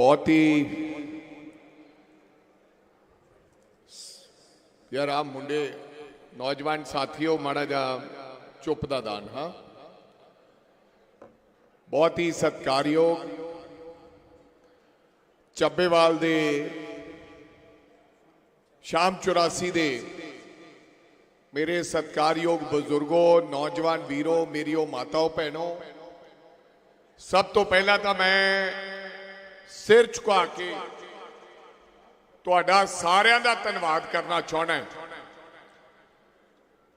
ਬਹੁਤ ਹੀ ਯਾਰ ਆ ਮੁੰਡੇ ਨੌਜਵਾਨ ਸਾਥੀਓ ਮਾੜਾ ਜਾ ਚੁੱਪ ਦਾ ਦਾਨ, ਹਾਂ। ਬਹੁਤ ਹੀ ਸਤਿਕਾਰਯੋਗ ਚੱਬੇਵਾਲ ਦੇ ਸ਼ਾਮ 84 ਦੇ ਮੇਰੇ ਸਤਿਕਾਰਯੋਗ ਬਜ਼ੁਰਗੋ, ਨੌਜਵਾਨ ਵੀਰੋ ਮੇਰੀਓ ਮਾਤਾਓ ਭੈਣੋ, ਸਭ ਤੋਂ ਪਹਿਲਾਂ ਤਾਂ ਮੈਂ ਸਿਰ ਝੁਕਾ ਕੇ ਤੁਹਾਡਾ ਸਾਰਿਆਂ ਦਾ ਧੰਨਵਾਦ ਕਰਨਾ ਚਾਹਣਾ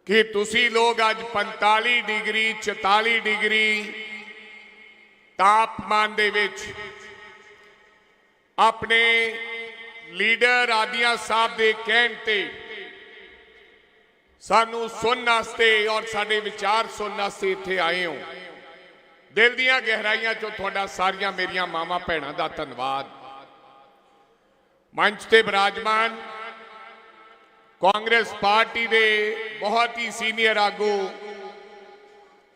ਕਿ ਤੁਸੀਂ ਲੋਕ ਅੱਜ 45 ਡਿਗਰੀ 44 ਡਿਗਰੀ ਤਾਪਮਾਨ ਦੇ ਵਿੱਚ ਆਪਣੇ ਲੀਡਰ ਆਦੀਆਂ ਸਾਹਿਬ ਦੇ ਕਹਿਣ ਤੇ ਸਾਨੂੰ ਸੁਣਨ ਵਾਸਤੇ ਔਰ ਸਾਡੇ ਵਿਚਾਰ ਸੁਣਨ ਵਾਸਤੇ ਇੱਥੇ ਆਏ ਹੋ। ਦਿਲ ਦੀਆਂ ਗਹਿਰਾਈਆਂ ਚੋਂ ਤੁਹਾਡਾ ਸਾਰੀਆਂ ਮੇਰੀਆਂ ਮਾਵਾਂ ਭੈਣਾਂ ਦਾ ਧੰਨਵਾਦ। ਮੰਚ ਤੇ ਬਿਰਾਜਮਾਨ ਕਾਂਗਰਸ ਪਾਰਟੀ ਦੇ ਬਹੁਤ ਹੀ ਸੀਨੀਅਰ ਆਗੂ,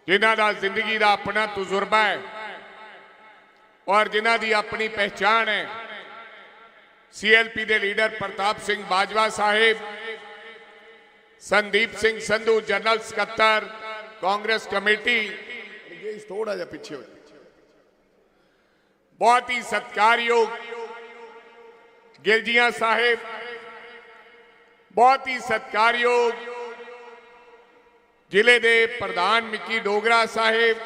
ਜਿਨ੍ਹਾਂ ਦਾ ਜ਼ਿੰਦਗੀ ਦਾ ਆਪਣਾ ਤਜਰਬਾ ਹੈ ਔਰ ਜਿਨ੍ਹਾਂ ਦੀ ਆਪਣੀ ਪਹਿਚਾਣ ਹੈ, ਸੀਐਲਪੀ ਦੇ ਲੀਡਰ ਪ੍ਰਤਾਪ ਸਿੰਘ ਬਾਜਵਾ ਸਾਹਿਬ, ਸੰਦੀਪ ਸਿੰਘ ਸੰਧੂ, ਜਨਰਲ ਸਕੱਤਰ, ਕਾਂਗਰਸ ਕਮੇਟੀ ਇਹ ਥੋੜਾ ਜਿਹਾ ਪਿੱਛੇ ਹੋ ਜਾਓ। ਬਹੁਤ ਹੀ ਸਤਿਕਾਰਯੋਗ ਗਿਲਜੀਆਂ ਸਾਹਿਬ, ਬਹੁਤ ਹੀ ਸਤਿਕਾਰਯੋਗ ਜ਼ਿਲ੍ਹੇ ਦੇ ਪ੍ਰਧਾਨ ਮਿੱਕੀ ਡੋਗਰਾ ਸਾਹਿਬ,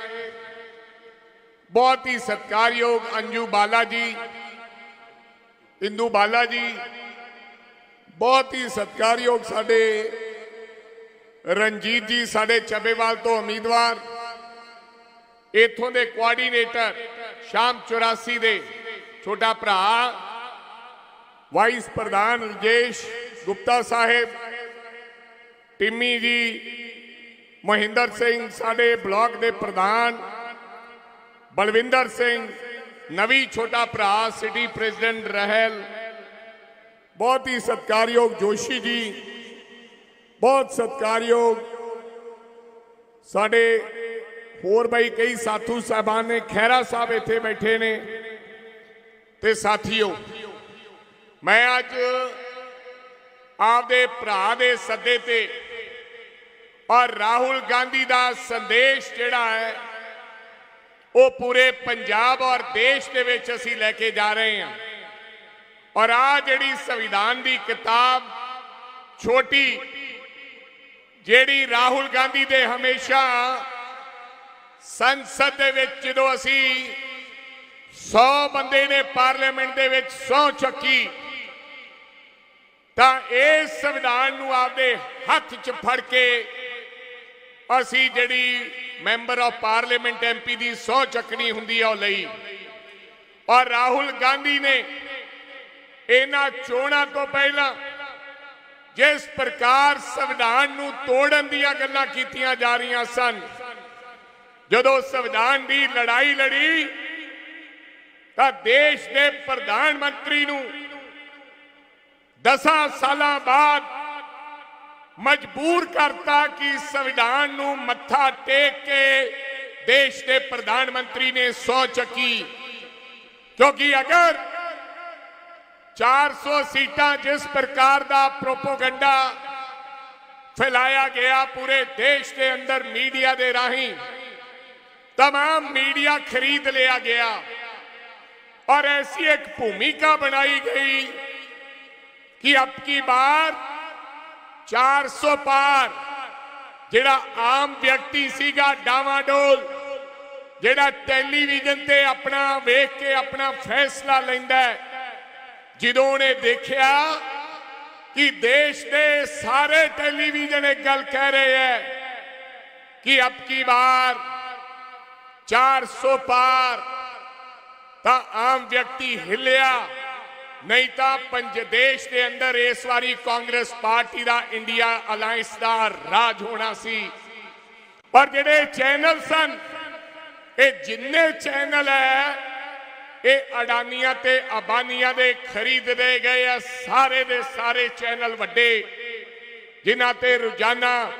ਬਹੁਤ ਹੀ ਸਤਿਕਾਰਯੋਗ ਅੰਜੂ ਬਾਲਾ ਜੀ, ਇੰਦੂ ਬਾਲਾ ਜੀ, ਬਹੁਤ ਹੀ ਸਤਿਕਾਰਯੋਗ ਸਾਡੇ ਰਣਜੀਤ ਜੀ, ਸਾਡੇ ਚੱਬੇਵਾਲ ਤੋਂ ਉਮੀਦਵਾਰ ਇਥੋਂ ਦੇ ਕੋਆਰਡੀਨੇਟਰ ਸ਼ਾਮ 84 ਦੇ ਛੋਟਾ ਭਰਾ ਵਾਈਸ ਪ੍ਰਧਾਨ ਰਜੇਸ਼ ਗੁਪਤਾ ਸਾਹਿਬ, ਟਿੰਮੀ ਜੀ, ਮਹਿੰਦਰ ਸਿੰਘ ਸਾਡੇ ਬਲਾਕ ਦੇ ਪ੍ਰਧਾਨ, ਬਲਵਿੰਦਰ ਸਿੰਘ, ਨਵੀਂ ਛੋਟਾ ਭਰਾ ਸਿਟੀ ਪ੍ਰੈਜ਼ੀਡੈਂਟ ਰਹਿਲ, ਬਹੁਤ ਹੀ ਸਤਿਕਾਰਯੋਗ ਜੋਸ਼ੀ ਜੀ, ਬਹੁਤ ਸਤਿਕਾਰਯੋਗ ਸਾਡੇ ਹੋਰ ਬਈ ਕਈ ਸਾਥੂ ਸਾਹਿਬਾਨ ਨੇ ਖੈਰਾ ਸਾਹਿਬ ਇੱਥੇ ਬੈਠੇ ਨੇ। ਤੇ ਸਾਥੀਓ, ਮੈਂ ਅੱਜ ਆਪਦੇ ਭਰਾ ਦੇ ਸੱਦੇ ਤੇ ਔਰ ਰਾਹੁਲ ਗਾਂਧੀ ਦਾ ਸੰਦੇਸ਼ ਜਿਹੜਾ ਹੈ, ਉਹ ਪੂਰੇ ਪੰਜਾਬ ਔਰ ਦੇਸ਼ ਦੇ ਵਿੱਚ ਅਸੀਂ ਲੈ ਕੇ ਜਾ ਰਹੇ ਹਾਂ। ਔਰ ਆ ਜਿਹੜੀ ਸੰਵਿਧਾਨ ਦੀ ਕਿਤਾਬ, ਛੋਟੀ, ਜਿਹੜੀ ਰਾਹੁਲ ਗਾਂਧੀ ਦੇ ਹਮੇਸ਼ਾ ਸੰਸਦ ਦੇ ਵਿੱਚ ਜਦੋਂ ਅਸੀਂ 100 ਬੰਦੇ ਨੇ ਪਾਰਲੀਮੈਂਟ ਦੇ ਵਿੱਚ ਸੌ ਚੱਕੀ, ਤਾਂ ਇਸ ਸੰਵਿਧਾਨ ਨੂੰ ਆਪਦੇ ਹੱਥ 'ਚ ਫੜ ਕੇ ਅਸੀਂ ਜਿਹੜੀ ਮੈਂਬਰ ਆਫ ਪਾਰਲੀਮੈਂਟ ਐਮਪੀ ਦੀ ਸੌ ਚੱਕਣੀ ਹੁੰਦੀ ਆ ਉਹ ਲਈ। ਔਰ ਰਾਹੁਲ ਗਾਂਧੀ ਨੇ ਇਹਨਾਂ ਚੋਣਾਂ ਤੋਂ ਪਹਿਲਾਂ ਜਿਸ ਪ੍ਰਕਾਰ ਸੰਵਿਧਾਨ ਨੂੰ ਤੋੜਨ ਦੀਆਂ ਗੱਲਾਂ ਕੀਤੀਆਂ ਜਾ ਰਹੀਆਂ ਸਨ ਜਦੋਂ ਸੰਵਿਧਾਨ ਦੀ ਲੜਾਈ ਲੜੀ, ਤਾਂ ਦੇਸ਼ ਦੇ ਪ੍ਰਧਾਨ ਮੰਤਰੀ ਨੂੰ 10 ਸਾਲਾਂ ਬਾਅਦ ਮਜਬੂਰ ਕਰਤਾ ਕਿ ਸੰਵਿਧਾਨ ਨੂੰ ਮੱਥਾ ਟੇਕ ਕੇ ਦੇਸ਼ ਦੇ ਪ੍ਰਧਾਨ ਮੰਤਰੀ ਨੇ ਸੌ ਚੱਕੀ। ਕਿਉਂਕਿ ਅਗਰ 400 ਸੀਟਾਂ ਜਿਸ ਪ੍ਰਕਾਰ ਦਾ ਪ੍ਰੋਪੋਗੰਡਾ ਫੈਲਾਇਆ ਗਿਆ ਪੂਰੇ ਦੇਸ਼ ਦੇ ਅੰਦਰ ਮੀਡੀਆ ਦੇ ਰਾਹੀਂ तमाम मीडिया खरीद लिया गया और ऐसी एक भूमिका बनाई गई कि अब की बार 400 पार ਜਿਹੜਾ ਆਮ ਵਿਅਕਤੀ ਸੀਗਾ ਡਾਵਾਡੋਲ ਜਿਹੜਾ ਟੈਲੀਵਿਜ਼ਨ ਤੇ ਆਪਣਾ ਵੇਖ ਕੇ ਆਪਣਾ ਫੈਸਲਾ ਲੈਂਦਾ ਜਦੋਂ ਉਹਨੇ ਦੇਖਿਆ ਕਿ ਦੇਸ਼ ਦੇ ਸਾਰੇ ਟੈਲੀਵਿਜ਼ਨ ਇੱਕ ਗੱਲ ਕਹਿ ਰਹੇ ਹੈ ਕਿ ਅਬ ਕੀ ਬਾਰ 400 ਪਾਰ ਤਾਂ ਆਮ ਵਿਅਕਤੀ ਹਿੱਲਿਆ। ਨਹੀਂ ਤਾਂ ਪੰਜ ਦੇਸ਼ ਦੇ ਅੰਦਰ ਇਸ ਵਾਰੀ ਕਾਂਗਰਸ ਪਾਰਟੀ ਦਾ ਇੰਡੀਆ ਅਲਾਈਅੰਸ ਦਾ ਰਾਜ ਹੋਣਾ ਸੀ। ਪਰ ਜਿਹੜੇ ਚੈਨਲ ਸਨ, ਇਹ ਜਿੰਨੇ ਚੈਨਲ ਹੈ ਇਹ ਅਡਾਨੀਆਂ ਤੇ ਅਬਾਨੀਆਂ ਦੇ ਖਰੀਦਦੇ ਗਏ ਆ ਸਾਰੇ ਦੇ ਸਾਰੇ ਚੈਨਲ ਵੱਡੇ, ਜਿਨ੍ਹਾਂ ਤੇ ਰੋਜ਼ਾਨਾ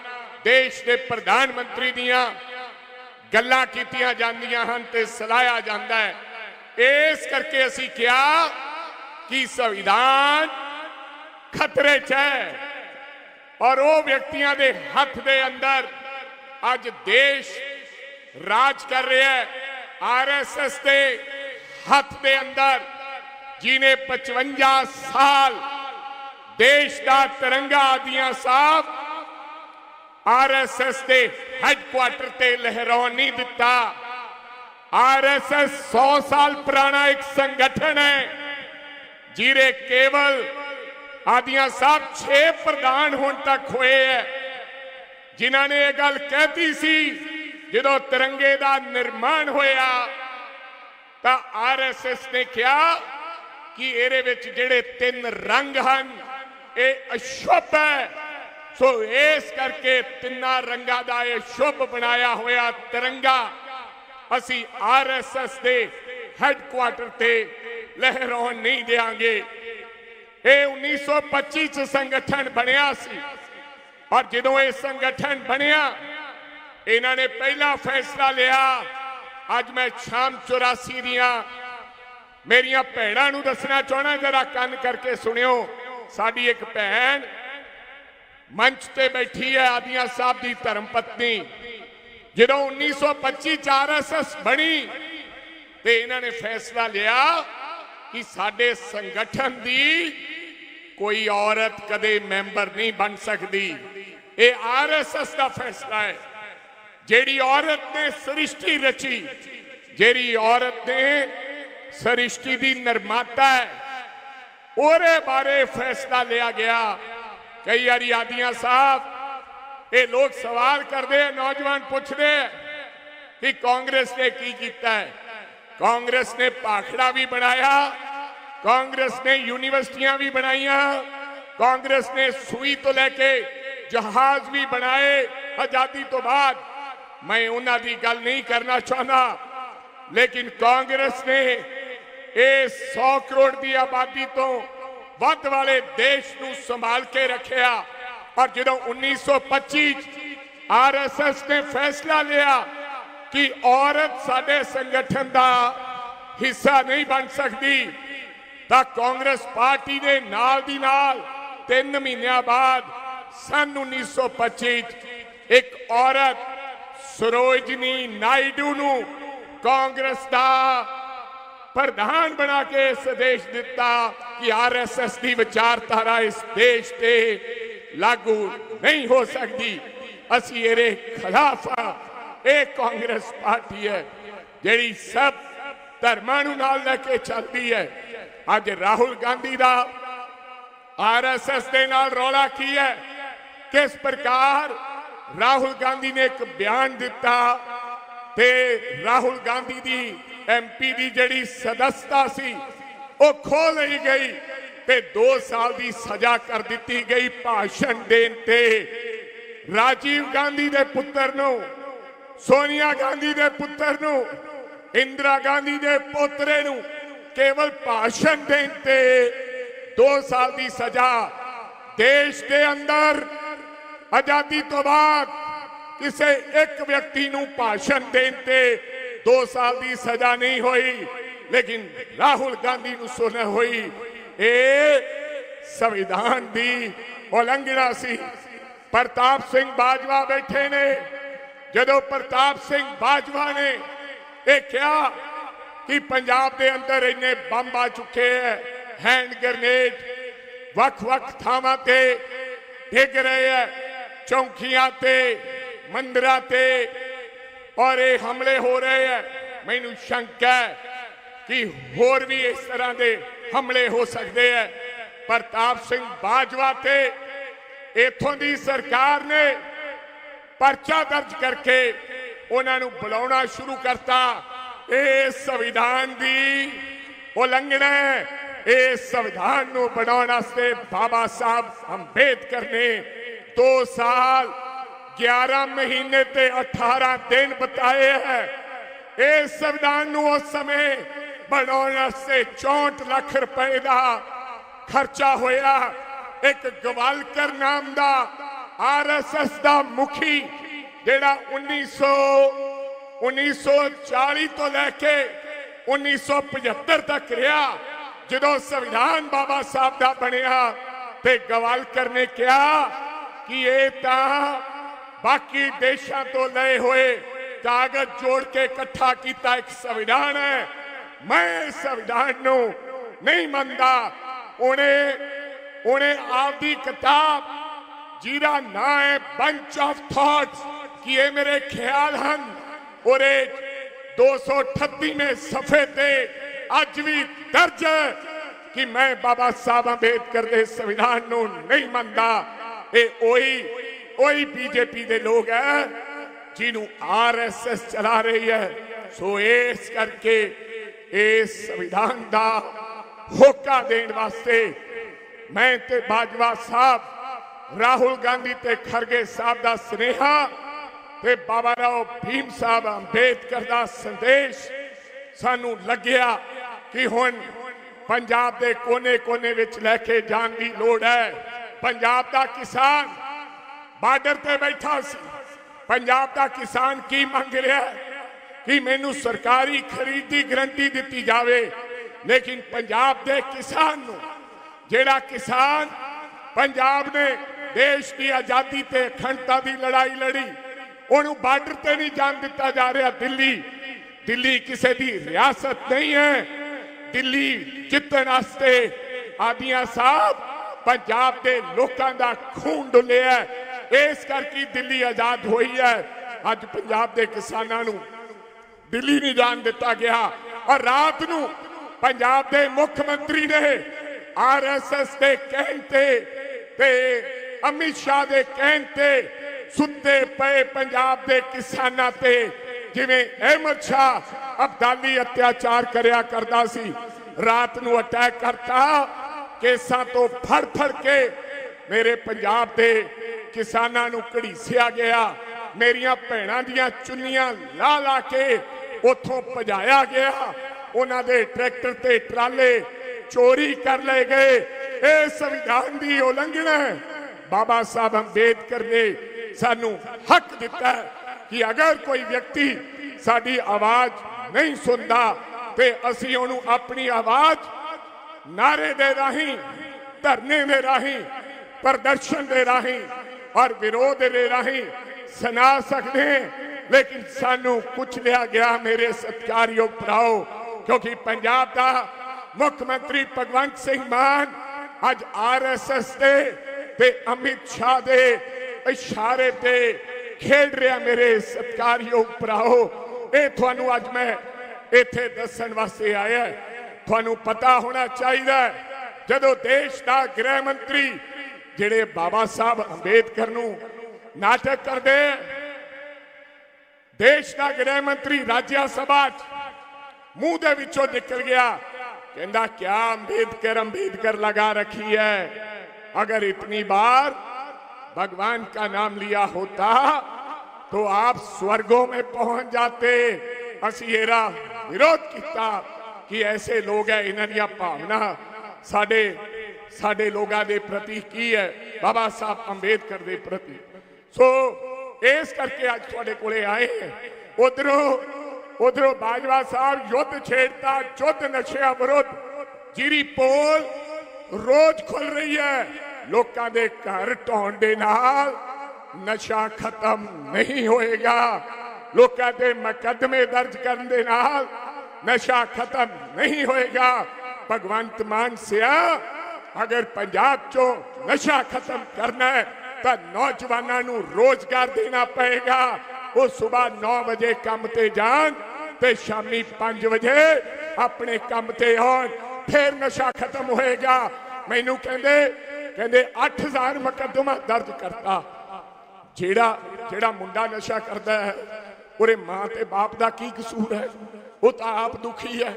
ਦੇਸ਼ ਦੇ ਪ੍ਰਧਾਨ ਮੰਤਰੀ ਦੀਆਂ ਗੱਲਾਂ ਕੀਤੀਆਂ ਜਾਂਦੀਆਂ ਹਨ ਤੇ ਸਲਾਇਆ ਜਾਂਦਾ ਹੈ। ਇਸ ਕਰਕੇ ਅਸੀਂ ਕਿਹਾ ਕਿ ਸੰਵਿਧਾਨ ਖਤਰੇ 'ਚ ਹੈ ਔਰ ਉਹ ਵਿਅਕਤੀਆਂ ਦੇ ਹੱਥ ਦੇ ਅੰਦਰ ਅੱਜ ਦੇਸ਼ ਰਾਜ ਕਰ ਰਿਹਾ ਹੈ। ਆਰਐਸਐਸ ਦੇ ਹੱਥ ਦੇ ਅੰਦਰ ਜਿਨੇ 55 ਸਾਲ ਦੇਸ਼ ਦਾ ਤਿਰੰਗਾ ਆਦੀਆਂ ਸਾਹਿਬ ਆਰਐਸਐਸ ਦੇ ਹੈੱਡਕੁਆਟਰ ਤੇ ਲਹਿਰਾਉਣ ਨਹੀਂ ਦਿੱਤਾ। ਆਰਐਸਐਸ 100 ਸਾਲ ਪੁਰਾਣਾ ਇੱਕ ਸੰਗਠਨ ਹੈ, ਜਿਹਦੇ ਕੇਵਲ ਆਦੀਆਂ ਸਾਹਿਬ 6 ਪ੍ਰਧਾਨ ਹੁਣ ਤੱਕ ਹੋਏ ਹੈ। ਜਿਨ੍ਹਾਂ ਨੇ ਇਹ ਗੱਲ ਕਹਿਤੀ ਸੀ, ਜਦੋਂ ਤਿਰੰਗੇ ਦਾ ਨਿਰਮਾਣ ਹੋਇਆ, ਤਾਂ ਆਰਐਸਐਸ ਨੇ ਕਿਹਾ ਕਿ ਇਹਦੇ ਵਿੱਚ ਜਿਹੜੇ ਤਿੰਨ ਰੰਗ ਹਨ, ਇਹ ਅਸ਼ੁੱਭ ਹੈ। ਸੋ ਇਸ ਕਰਕੇ ਤਿੰਨਾਂ ਰੰਗਾਂ ਦਾ ਇਹ ਸ਼ੁਭ ਬਣਾਇਆ ਹੋਇਆ ਤਿਰੰਗਾ ਅਸੀਂ ਆਰਐਸਐਸ ਦੇ ਹੈੱਡਕੁਆਟਰ ਤੇ ਲਹਿਰਾਉਣ ਨਹੀਂ ਦੇਾਂਗੇ ਇਹ 1925 ਚ ਸੰਗਠਨ ਬਣਿਆ ਸੀ ਔਰ ਜਦੋਂ ਇਹ ਸੰਗਠਨ ਬਣਿਆ, ਇਹਨਾਂ ਨੇ ਪਹਿਲਾ ਫੈਸਲਾ ਲਿਆ, ਅੱਜ ਮੈਂ ਸ਼ਾਮ 84 ਦੀਆਂ ਮੇਰੀਆਂ ਭੈਣਾਂ ਨੂੰ ਦੱਸਣਾ ਚਾਹਣਾ ਜਰਾ ਕੰਨ ਕਰਕੇ ਸੁਣਿਓ, ਸਾਡੀ ਇੱਕ ਭੈਣ ਮੰਚ ਤੇ ਬੈਠੀ ਹੈ ਆਦੀਆਂ ਸਾਹਿਬ ਦੀ ਧਰਮ ਪਤਨੀ। ਜਦੋਂ 1925 ਚ ਆਰਐਸਐਸ ਬਣੀ, ਤੇ ਇਹਨਾਂ ਨੇ ਫੈਸਲਾ ਲਿਆ ਕਿ ਸਾਡੇ ਸੰਗਠਨ ਦੀ ਕੋਈ ਔਰਤ ਕਦੇ ਮੈਂਬਰ ਨਹੀਂ ਬਣ ਸਕਦੀ। ਇਹ ਆਰਐਸਐਸ ਦਾ ਫੈਸਲਾ ਹੈ। ਜਿਹੜੀ ਔਰਤ ਨੇ ਸ੍ਰਿਸ਼ਟੀ ਰਚੀ, ਜਿਹੜੀ ਔਰਤ ਨੇ ਸ੍ਰਿਸ਼ਟੀ ਦੀ ਨਿਰਮਾਤਾ ਹੈ, ਉਹਦੇ ਬਾਰੇ ਫੈਸਲਾ ਲਿਆ ਗਿਆ। ਕਈ ਵਾਰੀ ਆਦੀਆਂ ਸਾਹਿਬ ਇਹ ਲੋਕ ਸਵਾਲ ਕਰਦੇ ਆ ਨੌਜਵਾਨ ਪੁੱਛਦੇ ਆ ਕਿ ਕਾਂਗਰਸ ਨੇ ਕੀ ਕੀਤਾ ਹੈ ਕਾਂਗਰਸ ਨੇ ਪਾਖੜਾ ਵੀ ਬਣਾਇਆ ਕਾਂਗਰਸ ਨੇ ਯੂਨੀਵਰਸਿਟੀਆਂ ਵੀ ਬਣਾਈਆਂ ਕਾਂਗਰਸ ਨੇ ਸੂਈ ਤੋਂ ਲੈ ਕੇ ਜਹਾਜ਼ ਵੀ ਬਣਾਏ ਆਜ਼ਾਦੀ ਤੋਂ ਬਾਅਦ ਮੈਂ ਉਹਨਾਂ ਦੀ ਗੱਲ ਨਹੀਂ ਕਰਨਾ ਚਾਹੁੰਦਾ ਲੇਕਿਨ ਕਾਂਗਰਸ ਨੇ ਇਹ 100 ਕਰੋੜ ਦੀ ਆਬਾਦੀ ਤੋਂ ਵੱਧ ਵਾਲੇ ਦੇਸ਼ ਨੂੰ ਸੰਭਾਲ ਕੇ ਰੱਖਿਆ। ਔਰ ਜਦੋਂ 1925 ਆਰਐਸਐਸ ਨੇ ਫੈਸਲਾ ਲਿਆ ਕਿ ਔਰਤ ਸਾਡੇ ਸੰਗਠਨ ਦਾ ਹਿੱਸਾ ਨਹੀਂ ਬਣ ਸਕਦੀ, ਤਾਂ ਕਾਂਗਰਸ ਪਾਰਟੀ ਦੇ ਨਾਲ ਦੀ ਨਾਲ 3 ਮਹੀਨਿਆਂ ਬਾਅਦ ਸਨ 1925 'ਚ ਇੱਕ ਔਰਤ, ਸਰੋਜਨੀ ਨਾਇਡੂ ਨੂੰ ਕਾਂਗਰਸ ਦਾ ਪ੍ਰਧਾਨ ਬਣਾ ਕੇ ਇਸ ਦੇਸ਼ ਦਿੱਤਾ ਕਿ ਆਰਐਸਐਸ ਦੀ ਵਿਚਾਰਧਾਰਾ ਇਸ ਦੇਸ਼ ਤੇ ਲਾਗੂ ਨਹੀਂ ਹੋ ਸਕਦੀ। ਅਸੀਂ ਇਹਦੇ ਖਿਲਾਫ ਆ। ਇਹ ਕਾਂਗਰਸ ਪਾਰਟੀ ਹੈ, ਜਿਹੜੀ ਸਭ ਧਰਮਾਂ ਨੂੰ ਨਾਲ ਲੈ ਕੇ ਚੱਲਦੀ ਹੈ। ਅੱਜ ਰਾਹੁਲ ਗਾਂਧੀ ਦਾ ਆਰਐਸਐਸ ਦੇ ਨਾਲ ਰੌਲਾ ਕੀ ਹੈ? ਕਿਸ ਪ੍ਰਕਾਰ ਰਾਹੁਲ ਗਾਂਧੀ ਨੇ ਇੱਕ ਬਿਆਨ ਦਿੱਤਾ ਤੇ ਰਾਹੁਲ ਗਾਂਧੀ ਦੀ ਐਮਪੀ ਦੀ ਜਿਹੜੀ ਸਦਸਤਾ ਸੀ, ਉਹ ਖੋ ਲਈ ਗਈ ਤੇ 2 ਸਾਲ ਦੀ ਸਜ਼ਾ ਕਰ ਦਿੱਤੀ ਗਈ ਭਾਸ਼ਣ ਦੇਣ ਤੇ। ਰਾਜੀਵ ਗਾਂਧੀ ਦੇ ਪੁੱਤਰ ਨੂੰ, ਸੋਨੀਆ ਗਾਂਧੀ ਦੇ ਪੁੱਤਰ ਨੂੰ, ਇੰਦਰਾ ਗਾਂਧੀ ਦੇ ਪੋਤਰੇ ਨੂੰ ਕੇਵਲ ਭਾਸ਼ਣ ਦੇਣ ਤੇ 2 ਸਾਲ ਦੀ ਸਜ਼ਾ। ਦੇਸ਼ ਦੇ ਅੰਦਰ ਆਜ਼ਾਦੀ ਤੋਂ ਬਾਅਦ ਕਿਸੇ ਇੱਕ ਵਿਅਕਤੀ ਨੂੰ ਭਾਸ਼ਣ ਦੇਣ ਤੇ 2 ਸਾਲ ਦੀ ਸਜ਼ਾ ਨਹੀਂ ਹੋਈ, ਲੇਕਿਨ ਰਾਹੁਲ ਗਾਂਧੀ ਨੂੰ ਸੁਣ ਹੋਈ, ਇਹ ਸੰਵਿਧਾਨ ਦੀ ਉਲੰਘਣਾ ਸੀ। ਪ੍ਰਤਾਪ ਸਿੰਘ ਬਾਜਵਾ ਬੈਠੇ ਨੇ। ਜਦੋਂ ਪ੍ਰਤਾਪ ਸਿੰਘ ਬਾਜਵਾ ਨੇ ਇਹ ਕਿਹਾ ਕਿ ਪੰਜਾਬ ਦੇ ਅੰਦਰ ਇੰਨੇ ਬੰਬ ਆ ਚੁੱਕੇ ਹੈ ਹੈਂਡ ਗ੍ਰਨੇਡ ਵੱਖ-ਵੱਖ ਥਾਵਾਂ ਤੇ ਡਿੱਗ ਰਹੇ ਹੈ ਚੌਂਕੀਆਂ ਤੇ, ਮੰਦਰਾਂ ਤੇ ਔਰ ਇਹ ਹਮਲੇ ਹੋ ਰਹੇ ਹੈ। ਮੈਨੂੰ ਸ਼ੰਕਾ ਹੈ ਕਿ ਹੋਰ ਵੀ ਇਸ ਤਰ੍ਹਾਂ ਦੇ ਹਮਲੇ ਹੋ ਸਕਦੇ ਹੈ। ਪ੍ਰਤਾਪ ਸਿੰਘ ਬਾਜਵਾ ਤੇ ਇਥੋਂ ਦੀ ਸਰਕਾਰ ਨੇ ਪਰਚਾ ਦਰਜ ਕਰਕੇ ਉਹਨਾਂ ਨੂੰ ਬੁਲਾਉਣਾ ਸ਼ੁਰੂ ਕਰਤਾ। ਇਹ ਸੰਵਿਧਾਨ ਦੀ ਉਲੰਘਣਾ ਹੈ। ਇਹ ਸੰਵਿਧਾਨ ਨੂੰ ਬਣਾਉਣ ਵਾਸਤੇ ਬਾਬਾ ਸਾਹਿਬ ਅੰਬੇਦਕਰ ਨੇ 2 ਸਾਲ 11 ਮਹੀਨੇ ਤੇ 18 ਦਿਨ ਬਤਾਏ ਹੈ। ਇਸ ਸੰਵਿਧਾਨ ਨੂੰ ਉਸ ਸਮੇਂ ਬਣਾਉਣ ਵਾਸਤੇ 64 ਲੱਖ ਰੁਪਏ ਦਾ ਖਰਚਾ ਹੋਇਆ। ਇੱਕ ਗਵਾਲਕਰ ਨਾਮ ਦਾ ਆਰਐਸਐਸ ਦਾ ਮੁਖੀ ਜਿਹੜਾ 1900 1940 ਤੋਂ ਲੈ ਕੇ 1975 ਤੱਕ ਰਿਹਾ, ਜਦੋਂ ਸੰਵਿਧਾਨ ਬਾਬਾ ਸਾਹਿਬ ਦਾ ਬਣਿਆ ਤੇ ਗਵਾਲਕਰ ਨੇ ਕਿਹਾ ਕਿ ਇਹ ਤਾਂ ਬਾਕੀ ਦੇਸ਼ਾਂ ਤੋਂ ਲਏ ਹੋਏ ਕਾਗਜ਼ ਜੋੜ ਕੇ ਇਕੱਠਾ ਕੀਤਾ ਇੱਕ ਸੰਵਿਧਾਨ ਹੈ। ਮੈਂ ਸੰਵਿਧਾਨ ਨੂੰ ਨਹੀਂ ਮੰਨਦਾ। ਉਹਨੇ ਉਹਨੇ ਆਪਦੀ ਕਿਤਾਬ, ਜਿਹਦਾ ਨਾਂ ਹੈ ਬੰਚ ਆਫ ਥਾਟਸ ਕਿ ਇਹ ਮੇਰੇ ਖਿਆਲ ਹਨ? ਉਹਦੇ 238ਵੇਂ ਸਫੇ ਤੇ ਅੱਜ ਵੀ ਦਰਜ ਹੈ ਕਿ ਮੈਂ ਬਾਬਾ ਸਾਹਿਬ ਅੰਬੇਦਕਰ ਦੇ ਸੰਵਿਧਾਨ ਨੂੰ ਨਹੀਂ ਮੰਨਦਾ। ਇਹ ਉਹੀ ਉਹੀ ਬੀਜੇਪੀ ਦੇ ਲੋਕ ਹੈ ਜਿਹਨੂੰ ਆਰਐਸਐਸ ਚਲਾ ਰਹੀ ਹੈ ਸੋ ਇਸ ਕਰਕੇ ਇਸ ਸੰਵਿਧਾਨ ਦਾ ਹੋਕਾ ਦੇਣ ਵਾਸਤੇ ਮੈਂ ਤੇ ਬਾਜਵਾ ਸਾਹਿਬ, ਰਾਹੁਲ ਗਾਂਧੀ ਤੇ ਖਰਗੇ ਸਾਹਿਬ ਦਾ ਸਨੇਹਾ ਤੇ ਬਾਬਾ ਰਾਓ ਭੀਮ ਸਾਹਿਬ ਅੰਬੇਦਕਰ ਦਾ ਸੰਦੇਸ਼ ਸਾਨੂੰ ਲੱਗਿਆ ਕਿ ਹੁਣ ਪੰਜਾਬ ਦੇ ਕੋਨੇ-ਕੋਨੇ ਵਿੱਚ ਲੈ ਕੇ ਜਾਣ ਦੀ ਲੋੜ ਹੈ ਪੰਜਾਬ ਦਾ ਕਿਸਾਨ ਬਾਰਡਰ ਤੇ ਬੈਠਾ ਸੀ। ਪੰਜਾਬ ਦਾ ਕਿਸਾਨ ਕੀ ਮੰਗ ਰਿਹਾ ਹੈ? ਕਿ ਮੈਨੂੰ ਸਰਕਾਰੀ ਖਰੀਦ ਗਰੰਟੀ ਦਿੱਤੀ ਜਾਵੇ। ਲੇਕਿਨ ਪੰਜਾਬ ਦੇ ਕਿਸਾਨ ਨੂੰ, ਜਿਹੜਾ ਕਿਸਾਨ ਪੰਜਾਬ ਨੇ ਦੇਸ਼ ਦੀ ਆਜ਼ਾਦੀ ਤੇ ਅਖੰਡਤਾ ਦੀ ਲੜਾਈ ਲੜੀ, ਉਹਨੂੰ ਬਾਰਡਰ ਤੇ ਨਹੀਂ ਜਾਣ ਦਿੱਤਾ ਜਾ ਰਿਹਾ। ਦਿੱਲੀ ਦਿੱਲੀ ਕਿਸੇ ਦੀ ਰਿਆਸਤ ਨਹੀਂ ਹੈ। ਦਿੱਲੀ ਜਿੱਤਣ ਵਾਸਤੇ ਆਦੀਆਂ ਸਾਹਿਬ ਪੰਜਾਬ ਦੇ ਲੋਕਾਂ ਦਾ ਖੂਨ ਡੁੱਲਿਆ ਇਸ ਕਰਕੇ ਦਿੱਲੀ ਆਜ਼ਾਦ ਹੋਈ ਹੈ। ਅੱਜ ਪੰਜਾਬ ਦੇ ਕਿਸਾਨਾਂ ਨੂੰ ਦਿੱਲੀ ਨਹੀਂ ਜਾਣ ਦਿੱਤਾ ਗਿਆ। ਔਰ ਰਾਤ ਨੂੰ ਪੰਜਾਬ ਦੇ ਮੁੱਖ ਮੰਤਰੀ ਨੇ ਆਰਐਸਐਸ ਦੇ ਕਹਿਣ ਤੇ ਤੇ ਅਮਿਤ ਸ਼ਾਹ ਦੇ ਕਹਿਣ ਤੇ ਸੁੱਤੇ ਪਏ ਪੰਜਾਬ ਦੇ ਕਿਸਾਨਾਂ ਤੇ ਜਿਵੇਂ ਅਹਿਮਦ ਸ਼ਾਹ ਅਬਦਾਲੀ ਅਤਿਆਚਾਰ ਕਰਿਆ ਕਰਦਾ ਸੀ। ਰਾਤ ਨੂੰ ਅਟੈਕ ਕਰਤਾ। ਕੇਸਾਂ ਤੋਂ ਫੜ ਫੜ ਕੇ ਮੇਰੇ ਪੰਜਾਬ ਦੇ ਕਿਸਾਨਾਂ ਨੂੰ ਘੜੀਸਿਆ ਗਿਆ। ਮੇਰੀਆਂ ਭੈਣਾਂ ਦੀਆਂ ਚੁੰਨੀਆਂ ਲਾ ਲਾ ਕੇ ਉੱਥੋਂ ਭਜਾਇਆ ਗਿਆ। ਉਹਨਾਂ ਦੇ ਟਰੈਕਟਰ ਤੇ ਟਰਾਲੇ ਚੋਰੀ ਕਰ ਲਏ ਗਏ। ਇਹ ਸੰਵਿਧਾਨ ਦੀ ਉਲੰਘਣਾ ਹੈ। ਬਾਬਾ ਸਾਹਿਬ ਅੰਬੇਦਕਰ ਨੇ ਸਾਨੂੰ ਹੱਕ ਦਿੱਤਾ ਕਿ ਅਗਰ ਕੋਈ ਵਿਅਕਤੀ ਸਾਡੀ ਆਵਾਜ਼ ਨਹੀਂ ਸੁਣਦਾ ਤੇ ਅਸੀਂ ਉਹਨੂੰ ਆਪਣੀ ਆਵਾਜ਼ ਨਾਰੇ ਦੇ ਰਾਹੀਂ, ਧਰਨੇ ਦੇ ਰਾਹੀਂ, ਪ੍ਰਦਰਸ਼ਨ ਦੇ ਰਾਹੀਂ ਔਰ ਵਿਰੋਧ ਦੇ ਰਾਹੀਂ ਸੁਣਾ ਸਕਦੇ ਹਾਂ। ਲੇਕਿਨ ਸਾਨੂੰ ਕੁਛ ਲਿਆ ਗਿਆ, ਮੇਰੇ ਸਤਿਕਾਰਯੋਗ ਭਰਾਓ, ਕਿਉਂਕਿ ਪੰਜਾਬ ਦਾ ਮੁੱਖ ਮੰਤਰੀ ਭਗਵੰਤ ਸਿੰਘ ਮਾਨ ਅੱਜ ਆਰਐਸਐਸ ਦੇ ਤੇ ਅਮਿਤ ਸ਼ਾਹ ਦੇ ਇਸ਼ਾਰੇ ਤੇ ਖੇਡ ਰਿਹਾ, ਮੇਰੇ ਸਤਿਕਾਰਯੋਗ ਭਰਾਓ ਇਹ ਤੁਹਾਨੂੰ ਅੱਜ ਮੈਂ ਇੱਥੇ ਦੱਸਣ ਵਾਸਤੇ ਆਇਆ ਤੁਹਾਨੂੰ ਪਤਾ ਹੋਣਾ ਚਾਹੀਦਾ, ਜਦੋਂ ਦੇਸ਼ ਦਾ ਗ੍ਰਹਿ ਮੰਤਰੀ ਜਿਹੜੇ ਬਾਬਾ ਸਾਹਿਬ ਅੰਬੇਦਕਰ ਨੂੰ ਨਾਟਕ ਕਰਦੇ ਦੇਸ਼ ਦਾ ਗ੍ਰਹਿ ਮੰਤਰੀ ਰਾਜਿਆ ਸਭਾ 'ਚ मुंह दे विचों निकल गया कहता क्या अंबेडकर अंबेडकर लगा रखी है अगर इतनी बार भगवान का नाम लिया होता तो आप स्वर्गों में पहुंच जाते ਅਸੀਂ ਇਹਦਾ ਵਿਰੋਧ ਕੀਤਾ ਕਿ ਐਸੇ ਲੋਕ ਹੈ ਇਹਨਾਂ ਦੀਆਂ ਭਾਵਨਾ ਸਾਡੇ ਸਾਡੇ ਲੋਕਾਂ ਦੇ ਪ੍ਰਤੀ ਕੀ ਹੈ ਬਾਬਾ ਸਾਹਿਬ ਅੰਬੇਦਕਰ ਦੇ ਪ੍ਰਤੀ ਸੋ ਇਸ ਕਰਕੇ ਅੱਜ ਤੁਹਾਡੇ ਕੋਲੇ ਆਏ ਉਧਰੋਂ ਉਧਰੋਂ ਬਾਜਵਾ ਸਾਹਿਬ ਯੁੱਧ ਛੇੜਤਾ ਯੁੱਧ ਨਸ਼ਿਆਂ ਵਿਰੁੱਧ ਜਿਹੜੀ ਪੋਲ ਰੋਜ਼ ਖੁੱਲ ਰਹੀ ਹੈ ਲੋਕਾਂ ਦੇ ਘਰ ਢਾਉਣ ਦੇ ਨਾਲ ਨਸ਼ਾ ਖਤਮ ਨਹੀਂ ਹੋਏਗਾ ਲੋਕਾਂ ਦੇ ਮੁਕੱਦਮੇ ਦਰਜ ਕਰਨ ਦੇ ਨਾਲ ਨਸ਼ਾ ਖਤਮ ਨਹੀਂ ਹੋਏਗਾ ਭਗਵੰਤ ਮਾਨ ਸਿਆ ਅਗਰ ਪੰਜਾਬ ਚੋਂ ਨਸ਼ਾ ਖਤਮ ਕਰਨਾ ਹੈ, ਤਾਂ ਨੌਜਵਾਨਾਂ ਨੂੰ ਰੋਜ਼ਗਾਰ ਦੇਣਾ ਪਏਗਾ। ਉਹ ਸਵੇਰ 9 ਵਜੇ ਕੰਮ ਤੇ ਜਾਣ ਤੇ ਸ਼ਾਮੀ 5 ਵਜੇ ਆਪਣੇ ਕੰਮ ਤੇ ਆਉਣ, ਫਿਰ ਨਸ਼ਾ ਖਤਮ ਹੋਏਗਾ। ਮੈਨੂੰ ਕਹਿੰਦੇ ਕਹਿੰਦੇ 8000 ਮੁਕੱਦਮਾ ਦਰਜ ਕਰਤਾ। ਜਿਹੜਾ ਜਿਹੜਾ ਮੁੰਡਾ ਨਸ਼ਾ ਕਰਦਾ ਹੈ, ਉਹਦੇ ਮਾਂ ਤੇ ਬਾਪ ਦਾ ਕੀ ਕਸੂਰ ਹੈ? ਉਹ ਤਾਂ ਆਪ ਦੁਖੀ ਹੈ।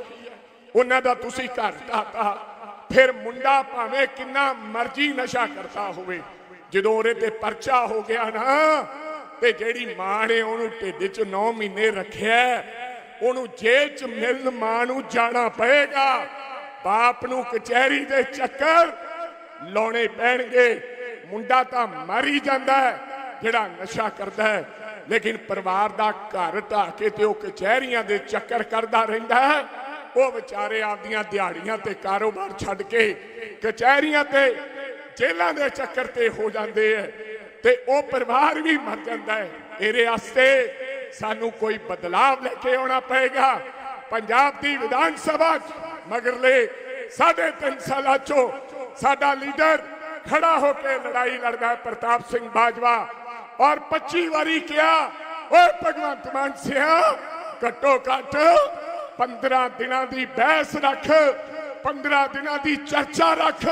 ਉਹਨਾਂ ਦਾ ਤੁਸੀਂ ਘਰ ਢਾਤਾ ਫਿਰ ਮੁੰਡਾ ਭਾਵੇਂ ਕਿੰਨਾ ਮਰਜ਼ੀ ਨਸ਼ਾ ਕਰਦਾ ਹੋਵੇ, ਜਦੋਂ ਉਹਦੇ ਤੇ ਪਰਚਾ ਹੋ ਗਿਆ ਨਾ, ਤੇ ਜਿਹੜੀ ਮਾਂ ਨੇ ਉਹਨੂੰ ਢਿੱਡ 'ਚ 9 ਮਹੀਨੇ ਰੱਖਿਆ, ਉਹਨੂੰ ਜੇਲ੍ਹ 'ਚ ਮਿਲਣ ਮਾਂ ਨੂੰ ਜਾਣਾ ਪਏਗਾ। ਬਾਪ ਨੂੰ ਕਚਹਿਰੀ ਦੇ ਚੱਕਰ ਲਾਉਣੇ ਪੈਣਗੇ। ਮੁੰਡਾ ਤਾਂ ਮਰ ਹੀ ਜਾਂਦਾ ਹੈ, ਜਿਹੜਾ ਨਸ਼ਾ ਕਰਦਾ ਹੈ। ਲੇਕਿਨ ਪਰਿਵਾਰ ਦਾ ਘਰ ਢਾਹ ਕੇ ਤੇ ਉਹ ਕਚਹਿਰੀਆਂ ਦੇ ਚੱਕਰ ਕਰਦਾ ਰਹਿੰਦਾ ਹੈ। ਉਹ ਵਿਚਾਰੇ ਆਪਦੀਆਂ ਦਿਹਾੜੀਆਂ ਤੇ ਕਾਰੋਬਾਰ ਛੱਡ ਕੇ ਕਚਹਿਰੀਆਂ ਤੇ ਜੇਲ੍ਹਾਂ ਦੇ ਚੱਕਰ ਤੇ ਹੋ ਜਾਂਦੇ ਐ ਤੇ ਉਹ ਪਰਿਵਾਰ ਵੀ ਮਰ ਜਾਂਦਾ ਹੈ ਇਹਦੇ ਵਾਸਤੇ ਸਾਨੂੰ ਕੋਈ ਬਦਲਾਵ ਲੈ ਕੇ ਆਉਣਾ ਪਏਗਾ। ਪੰਜਾਬ ਦੀ ਵਿਧਾਨ ਸਭਾ ਮਗਰਲੇ ਸਾਢੇ ਤਿੰਨ ਸਾਲਾਂ ਚੋਂ ਸਾਡਾ ਲੀਡਰ ਖੜਾ ਹੋ ਕੇ ਲੜਾਈ ਲੜਦਾ ਪ੍ਰਤਾਪ ਸਿੰਘ ਬਾਜਵਾ। ਔਰ 25 ਵਾਰੀ ਕਿਹਾ, ਓਏ ਭਗਵੰਤ ਮਾਨ ਸਿਆ, ਘੱਟੋ ਘੱਟ 15 ਦਿਨਾਂ ਦੀ ਬਹਿਸ ਰੱਖ 15 ਦਿਨਾਂ ਦੀ ਚਰਚਾ ਰੱਖ